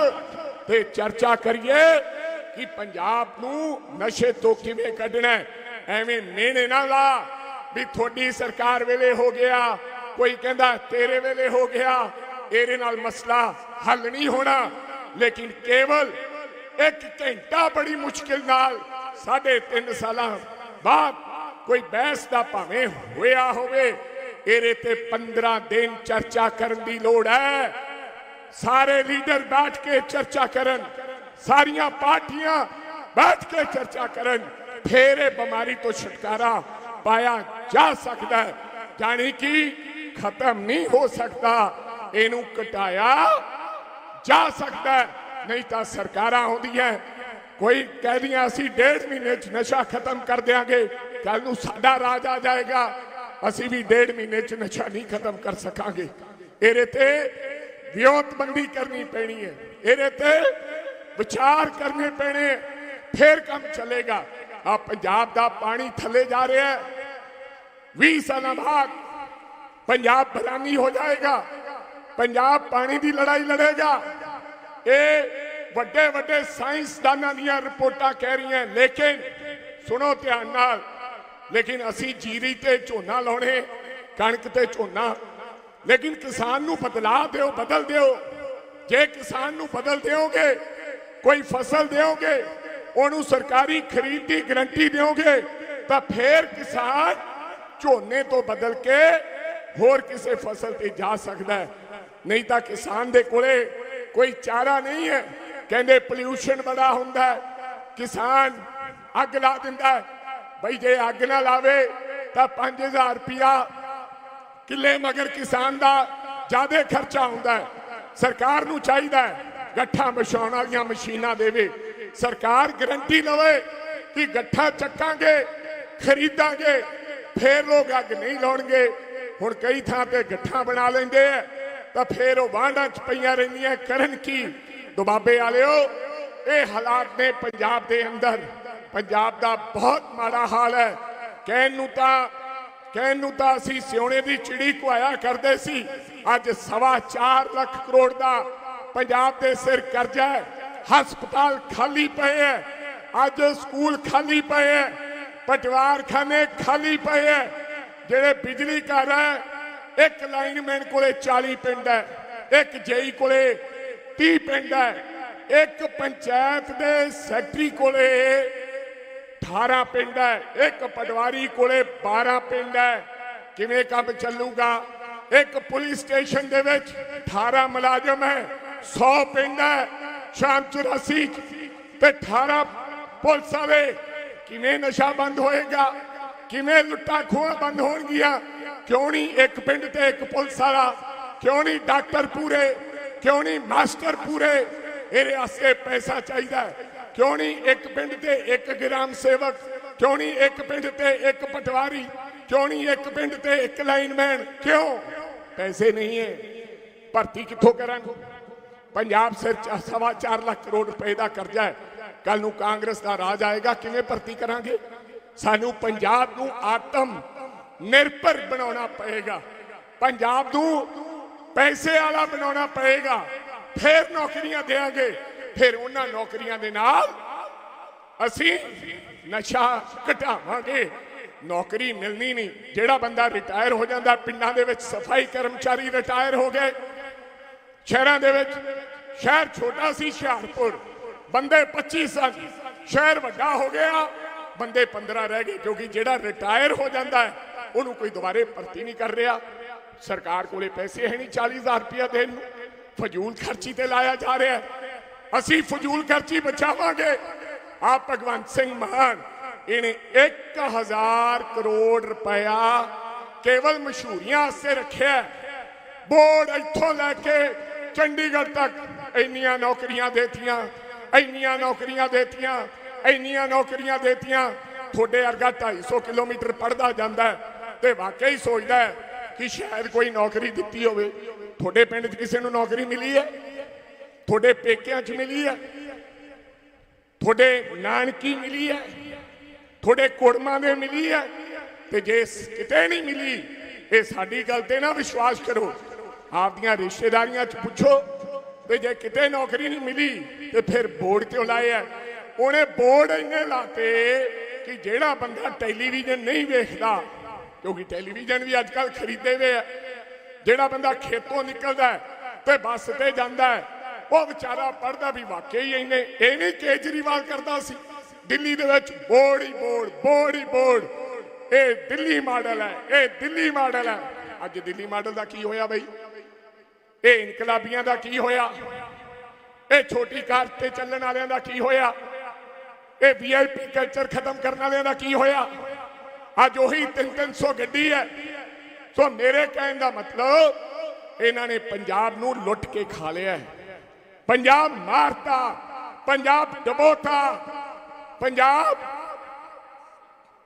ਤੇ ਚਰਚਾ ਕਰੀਏ ਕਿ ਪੰਜਾਬ ਨੂੰ ਨਸ਼ੇ ਤੋਂ ਕਿਵੇਂ ਕੱਢਣਾ ਐਵੇਂ ਮਿਹਣੇ ਨਾ ਲਾ ਵੀ ਤੁਹਾਡੀ ਸਰਕਾਰ ਵੇਲੇ ਹੋ ਗਿਆ, ਕੋਈ ਕਹਿੰਦਾ ਤੇਰੇ ਵੇਲੇ ਹੋ ਗਿਆ, ਇਹਦੇ ਨਾਲ ਮਸਲਾ ਹੱਲ ਨਹੀਂ ਹੋਣਾ। ਲੇਕਿਨ ਕੇਵਲ ਇੱਕ ਘੰਟਾ ਬੜੀ ਮੁਸ਼ਕਿਲ ਨਾਲ ਸਾਢੇ ਤਿੰਨ ਸਾਲਾਂ ਬਾਅਦ ਕੋਈ ਬਹਿਸ ਦਾ ਭਾਵੇਂ ਹੋਇਆ ਹੋਵੇ ਇਹਦੇ ਤੇ 15 ਦਿਨ ਚਰਚਾ ਕਰਨ ਦੀ ਲੋੜ ਹੈ। ਸਾਰੇ ਲੀਡਰ ਬੈਠ ਕੇ ਚਰਚਾ ਕਰਨ, ਸਾਰੀਆਂ ਪਾਰਟੀਆਂ ਬੈਠ ਕੇ ਚਰਚਾ ਕਰਨ, ਫੇਰ ਇਹ ਬਿਮਾਰੀ ਤੋਂ ਛੁਟਕਾਰਾ ਪਾਇਆ ਜਾ ਸਕਦਾ ਹੈ। ਜਾਣੀ ਕਿ ਖਤਮ ਨਹੀਂ ਹੋ ਸਕਦਾ, ਇਹਨੂੰ ਘਟਾਇਆ ਜਾ ਸਕਦਾ ਨਹੀਂ ਤਾਂ ਸਰਕਾਰਾਂ ਹੁੰਦੀਆਂ ਕੋਈ ਕਹਿ ਕਹਿਦੀਆਂ ਅਸੀਂ ਡੇਢ ਮਹੀਨੇ ਚ ਨਸ਼ਾ ਖਤਮ ਕਰ ਦਿਆਂਗੇ ਕੱਲ ਨੂੰ ਸਾਡਾ ਰਾਜ ਆ ਜਾਏਗਾ। ਅਸੀਂ ਵੀ ਡੇਢ ਮਹੀਨੇ ਚ ਨਸ਼ਾ ਨਹੀਂ ਖਤਮ ਕਰ ਸਕਾਂਗੇ। ਇਹਦੇ ਤੇ ਵਿਉਂਤਬੰਦੀ ਕਰਨੀ ਪੈਣੀ ਹੈ। ਇਹਦੇ ਤੇ ਵਿਚਾਰ ਕਰਨੇ ਪੈਣੇ ਫਿਰ ਕੰਮ ਚੱਲੇਗਾ। ਆ ਪੰਜਾਬ ਦਾ ਪਾਣੀ ਥੱਲੇ ਜਾ ਰਿਹਾ ਹੈ। 20 ਸਾਲਾਂ ਬਾਅਦ ਪੰਜਾਬ ਬਰਾਨੀ ਹੋ ਜਾਏਗਾ। ਪੰਜਾਬ ਪਾਣੀ ਦੀ ਲੜਾਈ ਲੜੇਗਾ। ਇਹ ਵੱਡੇ ਵੱਡੇ ਸਾਇੰਸਦਾਨਾਂ ਦੀਆਂ ਰਿਪੋਰਟਾਂ ਕਹਿ ਰਹੀਆਂ ਲੇਕਿਨ ਸੁਣੋ ਧਿਆਨ ਨਾਲ ਲੇਕਿਨ ਅਸੀਂ ਜੀਰੀ ਤੇ ਝੋਨਾ ਲਾਉਣੇ, ਕਣਕ ਤੇ ਝੋਨਾ। ਲੇਕਿਨ ਕਿਸਾਨ ਨੂੰ ਬਦਲਾ ਦਿਓ, ਬਦਲ ਦਿਓ। ਜੇ ਕਿਸਾਨ ਨੂੰ ਬਦਲ ਦਿਓਗੇ, ਕੋਈ ਫਸਲ ਦਿਓਗੇ, ਉਹਨੂੰ ਸਰਕਾਰੀ ਖਰੀਦ ਦੀ ਗਰੰਟੀ ਦਿਓਗੇ, ਤਾਂ ਫੇਰ ਕਿਸਾਨ ਝੋਨੇ ਤੋਂ ਬਦਲ ਕੇ ਹੋਰ ਕਿਸੇ ਫਸਲ ਤੇ ਜਾ ਸਕਦਾ ਹੈ। ਨਹੀਂ ਤਾਂ ਕਿਸਾਨ ਦੇ ਕੋਲੇ ਕੋਈ ਚਾਰਾ ਨਹੀਂ ਹੈ। ਕਹਿੰਦੇ ਪੋਲਿਊਸ਼ਨ ਬੜਾ ਹੁੰਦਾ ਹੈ। ਕਿਸਾਨ ਅੱਗ ਲਾ ਦਿੰਦਾ ਹੈ। ਬਈ ਜੇ ਅੱਗ ਨਾ ਲਾਵੇ ਤਾਂ 5000 ਰੁਪਿਆ ਕਿੱਲੇ ਮਗਰ ਕਿਸਾਨ ਦਾ ਜ਼ਿਆਦਾ ਖਰਚਾ ਹੁੰਦਾ ਹੈ। ਸਰਕਾਰ ਨੂੰ ਚਾਹੀਦਾ ਹੈ ਗੱਠਾਂ ਵਿਛਾਉਣ ਵਾਲੀਆਂ ਮਸ਼ੀਨਾਂ ਦੇਵੇ। ਸਰਕਾਰ ਗਰੰਟੀ ਲਵੇ ਕਿ ਗੱਠਾਂ ਚੱਕਾਂਗੇ, ਖਰੀਦਾਂਗੇ, ਫੇਰ ਲੋਕ ਅੱਗ ਨਹੀਂ ਲਾਉਣਗੇ। ਹੁਣ ਕਈ ਥਾਂ ਤੇ ਗੱਠਾਂ ਬਣਾ ਲੈਂਦੇ ਆ, ਤਾਂ ਫੇਰ ਉਹ ਵਾਂਡਾਂ ਚ ਪਈਆਂ ਰਹਿੰਦੀਆਂ। ਕਰਨ ਕੀ? ਦੁਬਾਬੇ ਵਾਲਿਓ, ਇਹ ਹਾਲਾਤ ਨੇ ਪੰਜਾਬ ਦੇ ਅੰਦਰ। ਪੰਜਾਬ ਦਾ ਬਹੁਤ ਮਾੜਾ ਹਾਲ ਹੈ। ਕਹਿਣ ਨੂੰ ਤਾਂ ਕਹਿਣ ਨੂੰ ਤਾਂ ਅਸੀਂ ਸਿਉਣੇ ਦੀ ਚਿੜੀ ਕੁਆਇਆ ਕਰਦੇ ਸੀ। ਅੱਜ ਸਵਾ 4 ਲੱਖ ਕਰੋੜ ਦਾ ਪੰਜਾਬ ਦੇ ਸਿਰ ਕਰਜ਼ਾ ਹੈ। ਹਸਪਤਾਲ ਖਾਲੀ ਪਏ ਹੈ। ਅੱਜ ਸਕੂਲ ਖਾਲੀ ਪਏ ਹੈ। ਪਟਵਾਰਖਾਨੇ ਖਾਲੀ ਪਏ ਹੈ। ਜਿਹੜੇ ਬਿਜਲੀ ਘਰ ਹੈ, ਇੱਕ ਲਾਈਨਮੈਨ ਕੋਲੇ 40 ਪਿੰਡ ਹੈ। ਇੱਕ ਜੇਈ ਕੋਲੇ 30 ਪਿੰਡ ਹੈ। ਇੱਕ ਪੰਚਾਇਤ ਦੇ ਸੈਕਟਰੀ ਕੋਲੇ 18 ਪਿੰਡ ਹੈ, ਇੱਕ ਪਟਵਾਰੀ ਕੋਲੇ 12 ਪਿੰਡ ਹੈ। ਕਿਵੇਂ ਕੰਮ ਚੱਲੂਗਾ? ਇੱਕ ਪੁਲਿਸ ਸਟੇਸ਼ਨ ਦੇ ਵਿੱਚ 18 ਮੁਲਾਜ਼ਮ ਹੈ 100 ਪਿੰਡ ਹੈ, ਸ਼ਾਮ 84 ਤੇ 18 ਪੁਲਿਸ ਵਾਲੇ ਕਿਵੇਂ ਨਸ਼ਾ ਬੰਦ ਹੋਏਗਾ? ਕਿਵੇਂ ਲੁੱਟਾਂ ਖੋਹਾਂ ਬੰਦ ਹੋਣਗੀਆਂ? ਕਿਉਂ ਨਹੀਂ ਇੱਕ ਪਿੰਡ ਤੇ ਇੱਕ ਪੁਲਿਸ ਵਾਲਾ? ਕਿਉਂ ਨਹੀਂ ਡਾਕਟਰ ਪੂਰੇ? ਕਿਉਂ ਨਹੀਂ ਮਾਸਟਰ ਪੂਰੇ? ਇਹਦੇ ਵਾਸਤੇ ਪੈਸਾ ਚਾਹੀਦਾ ਹੈ। ਕਿਉਂ ਨਹੀਂ ਇੱਕ ਪਿੰਡ ਤੇ ਇੱਕ ਗ੍ਰਾਮ ਸੇਵਕ? ਕਿਉਂ ਨਹੀਂ ਇੱਕ ਪਿੰਡ ਤੇ ਇੱਕ ਪਟਵਾਰੀ? ਕਿਉਂ ਨਹੀਂ ਇੱਕ ਪਿੰਡ ਤੇ ਇੱਕ ਲਾਈਨਮੈਨ? ਕਿਉਂ? ਪੈਸੇ ਨਹੀਂ ਹੈ ਭਰਤੀ ਕਿੱਥੋਂ ਕਰਾਂਗੇ? ਪੰਜਾਬ ਸਿਰ ਚ ਸਵਾ 4 ਲੱਖ ਕਰੋੜ ਰੁਪਏ ਦਾ ਕਰਜ਼ਾ ਹੈ ਕੱਲ ਨੂੰ ਕਾਂਗਰਸ ਦਾ ਰਾਜ ਆਏਗਾ, ਕਿਵੇਂ ਭਰਤੀ ਕਰਾਂਗੇ? ਸਾਨੂੰ ਪੰਜਾਬ ਨੂੰ ਆਤਮ ਨਿਰਭਰ ਬਣਾਉਣਾ ਪਏਗਾ। ਪੰਜਾਬ ਨੂੰ ਪੈਸੇ ਵਾਲਾ ਬਣਾਉਣਾ ਪਏਗਾ। ਫੇਰ ਨੌਕਰੀਆਂ ਦੇਾਂਗੇ ਫਿਰ ਉਹਨਾਂ ਨੌਕਰੀਆਂ ਦੇ ਨਾਲ ਅਸੀਂ ਨਸ਼ਾ ਘਟਾਵਾਂਗੇ। ਨੌਕਰੀ ਮਿਲਣੀ ਨਹੀਂ। ਜਿਹੜਾ ਬੰਦਾ ਰਿਟਾਇਰ ਹੋ ਜਾਂਦਾ, ਪਿੰਡਾਂ ਦੇ ਵਿੱਚ ਸਫ਼ਾਈ ਕਰਮਚਾਰੀ ਰਿਟਾਇਰ ਹੋ ਗਏ। ਸ਼ਹਿਰਾਂ ਦੇ ਵਿੱਚ, ਸ਼ਹਿਰ ਛੋਟਾ ਸੀ ਹੁਸ਼ਿਆਰਪੁਰ। ਬੰਦੇ 25 ਸਨ ਸ਼ਹਿਰ ਵੱਡਾ ਹੋ ਗਿਆ। ਬੰਦੇ 15 ਰਹਿ ਗਏ, ਕਿਉਂਕਿ ਜਿਹੜਾ ਰਿਟਾਇਰ ਹੋ ਜਾਂਦਾ ਹੈ, ਉਹਨੂੰ ਕੋਈ ਦੁਬਾਰੇ ਭਰਤੀ ਨਹੀਂ ਕਰ ਰਿਹਾ। ਸਰਕਾਰ ਕੋਲੇ ਪੈਸੇ ਹੈ ਨਹੀਂ 40000 ਰੁਪਇਆ ਦੇਣ ਨੂੰ। ਫਜ਼ੂਲ ਖਰਚੀ ਤੇ ਲਾਇਆ ਜਾ ਰਿਹਾ ਹੈ। ਅਸੀਂ ਫਜ਼ੂਲ ਖਰਚੀ ਬਚਾਵਾਂਗੇ। ਆ ਭਗਵੰਤ ਸਿੰਘ ਮਾਨ, ਇਹਨੇ 1000 ਕਰੋੜ ਰੁਪਇਆ ਕੇਵਲ ਮਸ਼ਹੂਰੀਆਂ ਵਾਸਤੇ ਰੱਖਿਆ ਬੋਰਡ ਇੱਥੋਂ ਲੈ ਕੇ ਚੰਡੀਗੜ੍ਹ ਤੱਕ ਇੰਨੀਆਂ ਨੌਕਰੀਆਂ ਦੇਤੀਆਂ, ਇੰਨੀਆਂ ਨੌਕਰੀਆਂ ਦੇਤੀਆਂ, ਇੰਨੀਆਂ ਨੌਕਰੀਆਂ ਦੇਤੀਆਂ। ਤੁਹਾਡੇ ਵਰਗਾ 250 ਕਿਲੋਮੀਟਰ ਪੜਦਾ ਜਾਂਦਾ ਹੈ ਤੇ ਵਾਕਈ ਸੋਚਦਾ ਹੈ ਕਿ ਸ਼ਾਇਦ ਕੋਈ ਨੌਕਰੀ ਦਿੱਤੀ ਹੋਵੇ। ਤੁਹਾਡੇ ਪਿੰਡ 'ਚ ਕਿਸੇ ਨੂੰ ਨੌਕਰੀ ਮਿਲੀ ਹੈ? ਤੁਹਾਡੇ ਪੇਕਿਆਂ 'ਚ ਮਿਲੀ ਹੈ ਤੁਹਾਡੇ ਨਾਨਕੀ ਮਿਲੀ ਹੈ ਤੁਹਾਡੇ ਕੁੜਮਾਂ ਦੇ ਮਿਲੀ ਹੈ ਤੇ ਜੇ ਕਿਤੇ ਨਹੀਂ ਮਿਲੀ, ਇਹ ਸਾਡੀ ਗੱਲ ਤੇ ਨਾ ਵਿਸ਼ਵਾਸ ਕਰੋ। ਆਪਦੀਆਂ ਰਿਸ਼ਤੇਦਾਰੀਆਂ 'ਚ ਪੁੱਛੋ। ਤੇ ਜੇ ਕਿਤੇ ਨੌਕਰੀ ਨਹੀਂ ਮਿਲੀ, ਤੇ ਫਿਰ ਬੋਰਡ ਕਿਉਂ ਲਾਏ ਆ? ਉਹਨੇ ਬੋਰਡ ਇੰਨੇ ਲਾਤੇ ਕਿ ਜਿਹੜਾ ਬੰਦਾ ਟੈਲੀਵਿਜ਼ਨ ਨਹੀਂ ਵੇਖਦਾ, ਕਿਉਂਕਿ ਟੈਲੀਵਿਜ਼ਨ ਵੀ ਅੱਜ ਕੱਲ ਖਰੀਦੇ ਵੇ ਆ। ਜਿਹੜਾ ਬੰਦਾ ਖੇਤੋਂ ਨਿਕਲਦਾ ਤੇ ਬੱਸ ਤੇ ਜਾਂਦਾ ਉਹ ਵਿਚਾਰਾ ਪੜਦਾ ਵੀ ਵਾਕਈ ਇਹਨੇ ਇਹ ਨਹੀਂ ਕੇਜਰੀਵਾਲ ਕਰਦਾ ਸੀ। ਦਿੱਲੀ ਦੇ ਵਿੱਚ ਬੋਰਡ ਹੀ ਬੋਰਡ ਬੋਰਡ ਹੀ ਬੋਰਡ ਇਹ ਦਿੱਲੀ ਮਾਡਲ ਹੈ, ਇਹ ਦਿੱਲੀ ਮਾਡਲ ਹੈ। ਅੱਜ ਦਿੱਲੀ ਮਾਡਲ ਦਾ ਕੀ ਹੋਇਆ ਬਈ? ਇਹ ਇਨਕਲਾਬੀਆਂ ਦਾ ਕੀ ਹੋਇਆ? ਇਹ ਛੋਟੀ ਕਾਰ ਤੇ ਚੱਲਣ ਵਾਲਿਆਂ ਦਾ ਕੀ ਹੋਇਆ? ਇਹ ਵੀਆਈਪੀ ਕਲਚਰ ਖਤਮ ਕਰਨ ਵਾਲਿਆਂ ਦਾ ਕੀ ਹੋਇਆ? ਅੱਜ ਉਹੀ 3-300 ਗੱਡੀ ਹੈ। ਸੋ ਮੇਰੇ ਕਹਿਣ ਦਾ ਮਤਲਬ, ਇਹਨਾਂ ਨੇ ਪੰਜਾਬ ਨੂੰ ਲੁੱਟ ਕੇ ਖਾ ਲਿਆ ਹੈ। ਪੰਜਾਬ ਮਾਰਤਾ, ਪੰਜਾਬ ਡਬੋਤਾ, ਪੰਜਾਬ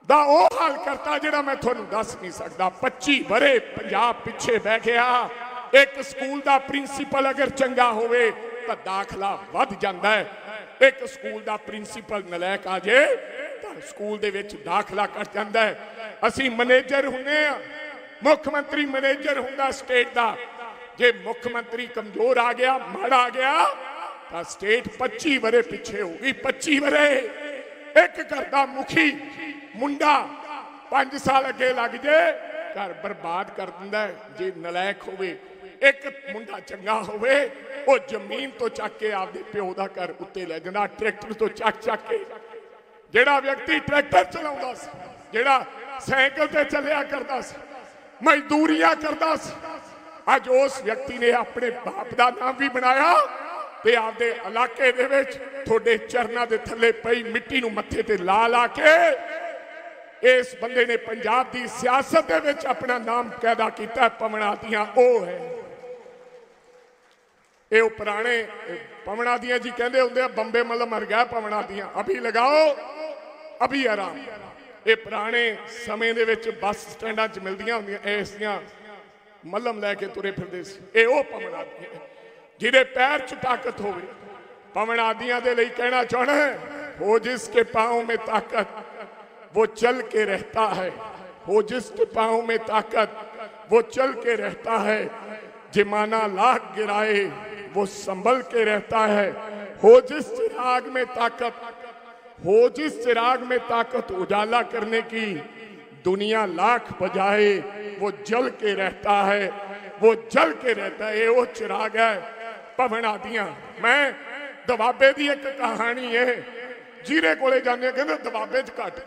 ਦਾ ਉਹ ਹਾਲ ਕਰਤਾ ਜਿਹੜਾ ਮੈਂ ਤੁਹਾਨੂੰ ਦੱਸ ਨਹੀਂ ਸਕਦਾ। 25 ਬਰੇ ਪੰਜਾਬ ਪਿੱਛੇ ਬਹਿ ਗਿਆ। ਇੱਕ ਸਕੂਲ ਦਾ ਪ੍ਰਿੰਸੀਪਲ ਅਗਰ ਚੰਗਾ ਹੋਵੇ ਤਾਂ ਦਾਖਲਾ ਵੱਧ ਜਾਂਦਾ ਹੈ। ਇੱਕ ਸਕੂਲ ਦਾ ਪ੍ਰਿੰਸੀਪਲ ਨਲਾਇਕ ਆ ਜੇ ਤਾਂ ਸਕੂਲ ਦੇ ਵਿੱਚ ਦਾਖਲਾ ਕੱਟ ਜਾਂਦਾ ਹੈ। ਅਸੀਂ ਮੈਨੇਜਰ ਹੁੰਨੇ ਆ ਮੁੱਖ ਮੰਤਰੀ ਮੈਨੇਜਰ ਹੁੰਦਾ ਸਟੇਟ ਦਾ। ਜੇ ਮੁੱਖ ਮੰਤਰੀ ਕਮਜ਼ੋਰ ਆ ਗਿਆ, ਮਾੜਾ ਆ ਗਿਆ, ਤਾਂ ਸਟੇਟ 25 ਬਰੇ ਪਿੱਛੇ ਹੋਊਗੀ 25 ਬਰੇ ਇੱਕ ਘਰ ਦਾ ਮੁਖੀ ਮੁੰਡਾ 5 ਸਾਲ ਅੱਗੇ ਲੱਗ ਜੇ, ਘਰ ਬਰਬਾਦ ਕਰ ਦਿੰਦਾ ਜੇ ਨਲਾਇਕ ਹੋਵੇ। ਇੱਕ ਮੁੰਡਾ ਚੰਗਾ ਹੋਵੇ, ਉਹ ਜ਼ਮੀਨ ਤੋਂ ਚੱਕ ਕੇ ਆਪਦੇ ਪਿਓ ਦਾ ਘਰ ਉੱਤੇ ਲੈ ਜਾਂਦਾ, ਟਰੈਕਟਰ ਤੋਂ ਚੱਕ ਚੱਕ ਕੇ। ਜਿਹੜਾ ਵਿਅਕਤੀ ਟਰੈਕਟਰ ਚਲਾਉਂਦਾ ਸੀ, ਜਿਹੜਾ ਸਾਈਕਲ ਤੇ ਚੱਲਿਆ ਕਰਦਾ ਸੀ, ਮਜ਼ਦੂਰੀਆਂ ਕਰਦਾ ਸੀ ਅੱਜ ਉਸ ਵਿਅਕਤੀ ਨੇ ਆਪਣੇ ਬਾਪ ਦਾ ਨਾਮ ਵੀ ਬਣਾਇਆ ਤੇ ਆਪਦੇ ਇਲਾਕੇ ਦੇ ਵਿੱਚ ਤੁਹਾਡੇ ਚਰਨਾਂ ਦੇ ਥੱਲੇ ਪਈ ਮਿੱਟੀ ਨੂੰ ਮੱਥੇ ਤੇ ਲਾ ਲਾ ਕੇ ਇਸ ਬੰਦੇ ਨੇ ਪੰਜਾਬ ਦੀ ਸਿਆਸਤ ਦੇ ਵਿੱਚ ਆਪਣਾ ਨਾਮ ਪੈਦਾ ਕੀਤਾ ਪਵਣਾ ਦੀਆਂ ਉਹ ਹੈ। ਇਹ ਉਹ ਪੁਰਾਣੇ, ਇਹ ਪਵਣਾ ਦੀਆਂ ਜੀ ਕਹਿੰਦੇ ਹੁੰਦੇ ਆ, ਬੰਬੇ ਮਤਲਬ ਮਰ ਗਿਆ ਪਵਣਾ ਦੀਆਂ। ਅਭੀ ਲਗਾਓ, ਅਭੀ ਆਰਾਮ। ਇਹ ਪੁਰਾਣੇ ਸਮੇਂ ਦੇ ਵਿੱਚ ਬੱਸ ਸਟੈਂਡਾਂ 'ਚ ਮਿਲਦੀਆਂ ਹੁੰਦੀਆਂ ਇਸ ਦੀਆਂ ਮੱਲਮ ਲੈ ਕੇ ਤੁਰੇ ਫਿਰਦੇ ਸੀ ਇਹ ਉਹ ਪਵਨ ਆਦੀ ਹੈ ਜਿਹਦੇ ਪੈਰ 'ਚ ਤਾਕਤ ਹੋਵੇ ਪਵਨ ਆਦੀਆਂ ਦੇ ਲਈ ਕਹਿਣਾ ਚਾਹਣਾ ਹੈ ਹੋ ਜਿਸ ਕੇ ਪਾਉ में ਤਾਕਤ वो चल के रहता है हो जिसके पाँव में ताकत वो चल के रहता है जिमाना लाख गिराए वो संभल के रहता है हो जिस चिराग में ताकत हो जिस चिराग में ताकत उजाला करने की दुनिया लाख बजाए वो जल के रहता है वो जल के रहता है ये वो चिराग है ਭਵਨ ਆਦੀਆਂ ਮੈਂ ਦਵਾਬੇ ਦੀ ਇੱਕ ਕਹਾਣੀ ਹੈ ਜਿਹਦੇ ਕੋਲੇ ਜਾਂਦੇ ਆ, ਕਹਿੰਦੇ ਦਵਾਬੇ 'ਚ ਘੱਟ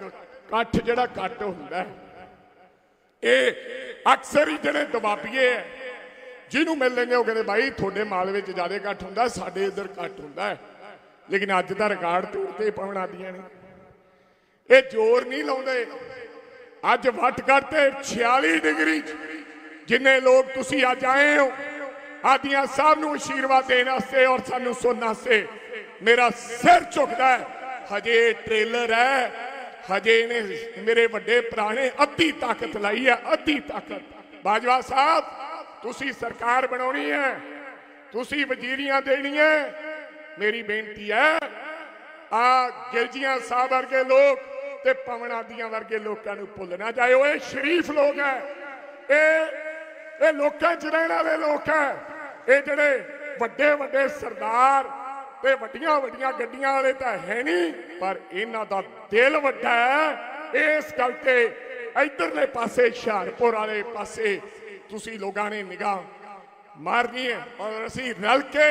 ਕੱਠ ਜਿਹੜਾ ਘੱਟ ਹੁੰਦਾ ਹੈ ਇਹ ਅਕਸਰ ਹੀ ਜਿਹੜੇ ਦਬਾਬੀਏ ਹੈ ਜਿਹਨੂੰ ਮਿਲ ਲੈਂਦੇ ਉਹ ਕਹਿੰਦੇ ਭਾਈ ਤੁਹਾਡੇ ਮਾਲ ਵਿੱਚ ਜ਼ਿਆਦਾ ਘੱਟ ਹੁੰਦਾ ਸਾਡੇ ਇੱਧਰ ਘੱਟ ਹੁੰਦਾ ਹੈ ਲੇਕਿਨ ਅੱਜ ਦਾ ਰਿਕਾਰਡ ਤੋੜਤੇ ਪਵਨ ਆਦੀਆਂ ਨੇ ਇਹ ਜ਼ੋਰ ਨਹੀਂ ਲਾਉਂਦੇ ਅੱਜ ਵੱਟ ਕਰਤੇ 46 ਡਿਗਰੀ ਜਿੰਨੇ ਲੋਕ ਤੁਸੀਂ ਅੱਜ ਆਏ ਹੋ, ਆਦੀਆਂ ਸਾਹਿਬ ਨੂੰ ਅਸ਼ੀਰਵਾਦ ਦੇਣ ਵਾਸਤੇ ਔਰ ਸਾਨੂੰ ਸੁਣਨ ਵਾਸਤੇ। ਮੇਰਾ ਸਿਰ ਝੁਕਦਾ ਹੈ। ਹਜੇ ਟ੍ਰੇਲਰ ਹੈ। ਹਜੇ ਇਹਨੇ ਮੇਰੇ ਵੱਡੇ ਭਰਾ ਨੇ ਅੱਧੀ ਤਾਕਤ ਲਾਈ ਹੈ, ਅੱਧੀ ਤਾਕਤ। ਬਾਜਵਾ ਸਾਹਿਬ, ਤੁਸੀਂ ਸਰਕਾਰ ਬਣਾਉਣੀ ਹੈ। ਤੁਸੀਂ ਵਜ਼ੀਰੀਆਂ ਦੇਣੀਆਂ ਮੇਰੀ ਬੇਨਤੀ ਹੈ, ਆ ਗਿਰਜੀਆਂ ਸਾਹਿਬ ਵਰਗੇ ਲੋਕ ਤੇ ਪਵਨ ਪਵਨਾਦੀਆਂ ਵਰਗੇ ਲੋਕਾਂ ਨੂੰ ਭੁੱਲ ਨਾ ਜਾਇਓ ਇਹ ਸ਼ਰੀਫ ਲੋਕ ਹੈ ਇਹ ਇਹ ਲੋਕਾਂ 'ਚ ਰਹਿਣ ਵਾਲੇ ਲੋਕ ਹੈ ਇਹ ਜਿਹੜੇ ਵੱਡੇ ਵੱਡੇ ਸਰਦਾਰ ਤੇ ਵੱਡੀਆਂ ਵੱਡੀਆਂ ਗੱਡੀਆਂ ਵਾਲੇ ਤਾਂ ਹੈ ਨਹੀਂ, ਪਰ ਇਹਨਾਂ ਦਾ ਦਿਲ ਵੱਡਾ ਹੈ ਇਸ ਕਰਕੇ ਤੇ ਇਧਰਲੇ ਪਾਸੇ, ਹੁਸ਼ਿਆਰਪੁਰ ਵਾਲੇ ਪਾਸੇ ਤੁਸੀਂ ਲੋਕਾਂ ਨੇ ਨਿਗਾਹ ਮਾਰਨੀ ਹੈ ਔਰ ਅਸੀਂ ਰਲ ਕੇ